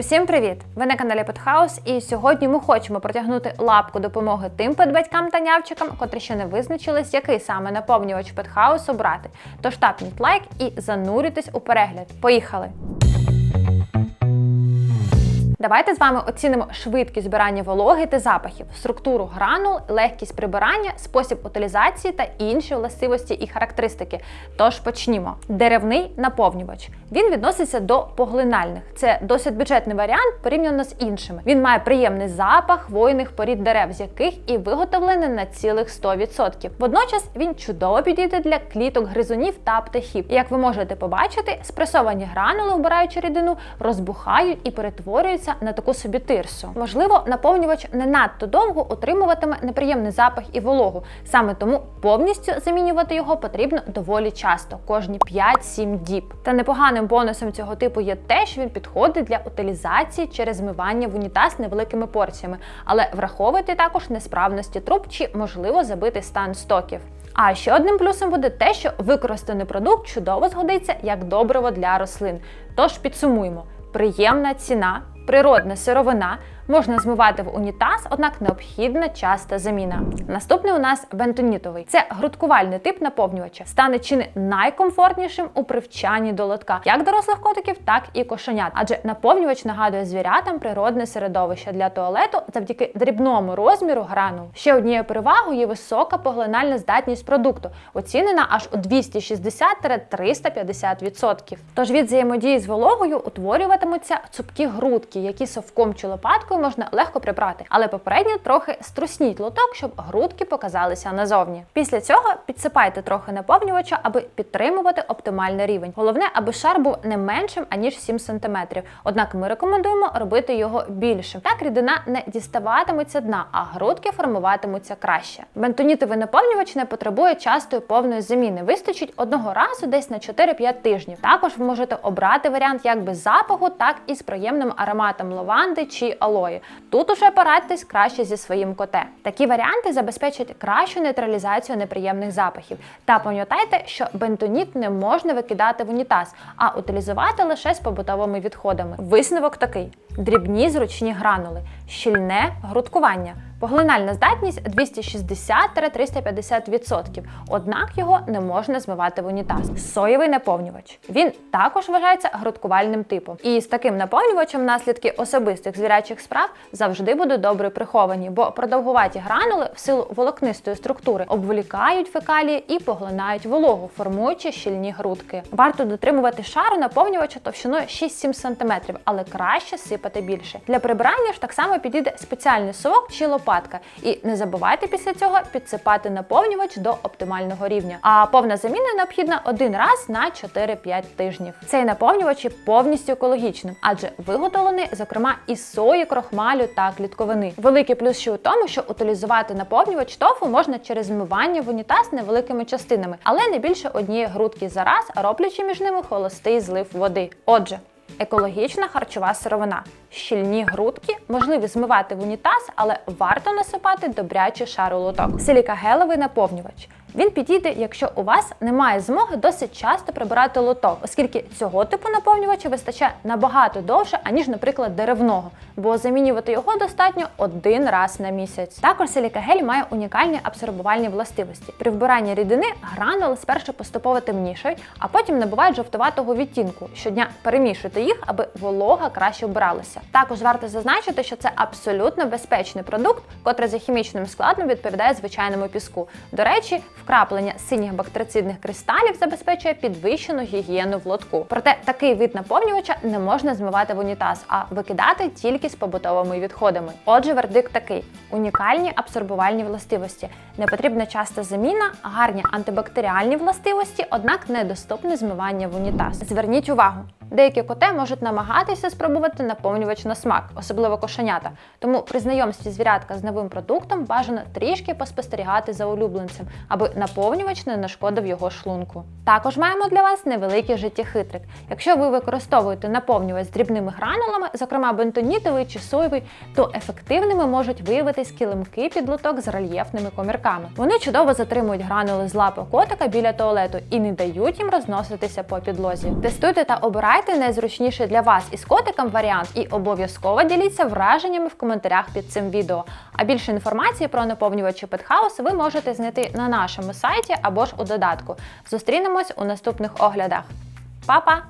Усім привіт! Ви на каналі Петхаус, і сьогодні ми хочемо протягнути лапку допомоги тим педбатькам та нявчикам, котрі ще не визначились, який саме наповнювач Петхаус обрати. Тож тапніть лайк і занурюйтесь у перегляд. Поїхали! Давайте з вами оцінимо швидкість збирання вологи та запахів, структуру гранул, легкість прибирання, спосіб утилізації та інші властивості і характеристики. Тож почнімо. Деревний наповнювач. Він відноситься до поглинальних. Це досить бюджетний варіант порівняно з іншими. Він має приємний запах хвойних порід дерев, з яких і виготовлений на цілих 100%. Водночас він чудово підійде для кліток гризунів та птахів. І як ви можете побачити, спресовані гранули, вбираючи рідину, розбухають і перетворюються на таку собі тирсу. Можливо, наповнювач не надто довго утримуватиме неприємний запах і вологу. Саме тому повністю замінювати його потрібно доволі часто, кожні 5-7 діб. Та непоганим бонусом цього типу є те, що він підходить для утилізації через змивання в унітаз невеликими порціями, але враховуйте також несправності труб чи можливо забитий стан стоків. А ще одним плюсом буде те, що використаний продукт чудово згодиться як добриво для рослин. Тож підсумуємо: приємна ціна, природна сировина. Можна змивати в унітаз, однак необхідна часта заміна. Наступний у нас бентонітовий. Це грудкувальний тип наповнювача. Стане чи не найкомфортнішим у привчанні до лотка як дорослих котиків, так і кошенят. Адже наповнювач нагадує звірятам природне середовище для туалету завдяки дрібному розміру гранул. Ще однією перевагою є висока поглинальна здатність продукту, оцінена аж у 260-350%. Тож від взаємодії з вологою утворюватимуться цупкі грудки, які совком чи лопаткою можна легко прибрати, але попередньо трохи струсніть лоток, щоб грудки показалися назовні. Після цього підсипайте трохи наповнювача, аби підтримувати оптимальний рівень. Головне, аби шар був не меншим аніж 7 см. Однак ми рекомендуємо робити його більшим. Так рідина не діставатиметься дна, а грудки формуватимуться краще. Бентонітовий наповнювач не потребує частої повної заміни. Вистачить одного разу десь на 4-5 тижнів. Також ви можете обрати варіант як без запаху, так і з приємним ароматом лаванди чи алої. Тут уже порадьтесь краще зі своїм коте. Такі варіанти забезпечать кращу нейтралізацію неприємних запахів. Та пам'ятайте, що бентоніт не можна викидати в унітаз, а утилізувати лише з побутовими відходами. Висновок такий: дрібні зручні гранули, щільне грудкування. Поглинальна здатність 260-350%, однак його не можна змивати в унітаз. Соєвий наповнювач. Він також вважається грудкувальним типом. І з таким наповнювачем наслідки особистих звірячих справ завжди будуть добре приховані, бо продовгуваті гранули в силу волокнистої структури обволікають фекалії і поглинають вологу, формуючи щільні грудки. Варто дотримувати шару наповнювача товщиною 6-7 см, але краще сипати більше. Для прибирання ж так само підійде спеціальний совок чи лопатка. І не забувайте після цього підсипати наповнювач до оптимального рівня. А повна заміна необхідна один раз на 4-5 тижнів. Цей наповнювач є повністю екологічним, адже виготовлений, зокрема, із сої, крохмалю та клітковини. Великий плюс ще у тому, що утилізувати наповнювач тофу можна через змивання в унітаз невеликими частинами, але не більше однієї грудки за раз, роблячи між ними холостий злив води. Отже. Екологічна харчова сировина. Щільні грудки можливі змивати в унітаз, але варто насипати добрячий шар у лоток. Силікагелевий наповнювач. Він підійде, якщо у вас немає змоги досить часто прибирати лоток, оскільки цього типу наповнювача вистачає набагато довше, аніж, наприклад, деревного, бо замінювати його достатньо один раз на місяць. Також силікагель має унікальні абсорбувальні властивості. При вбиранні рідини гранули спершу поступово темнішають, а потім набувають жовтуватого відтінку. Щодня перемішуйте їх, аби волога краще вбиралася. Також варто зазначити, що це абсолютно безпечний продукт, котрий за хімічним складом відповідає звичайному піску. До речі, вкраплення синіх бактерицидних кристалів забезпечує підвищену гігієну в лотку. Проте такий вид наповнювача не можна змивати в унітаз, а викидати тільки з побутовими відходами. Отже, вердикт такий: унікальні абсорбувальні властивості, непотрібна часта заміна, гарні антибактеріальні властивості, однак недоступне змивання в унітаз. Зверніть увагу. Деякі коти можуть намагатися спробувати наповнювач на смак, особливо кошенята. Тому при знайомстві звірятка з новим продуктом бажано трішки поспостерігати за улюбленцем, аби наповнювач не нашкодив його шлунку. Також маємо для вас невеликий життєхитрик. Якщо ви використовуєте наповнювач з дрібними гранулами, зокрема бентонітовий чи соєвий, то ефективними можуть виявитись килимки під лоток з рельєфними комірками. Вони чудово затримують гранули з лапи котика біля туалету і не дають їм розноситися по підлозі. Тестуйте та обирайте Обирайте найзручніший для вас із котиком варіант і обов'язково діліться враженнями в коментарях під цим відео. А більше інформації про наповнювачі Петхаус ви можете знайти на нашому сайті або ж у додатку. Зустрінемось у наступних оглядах. Па-па!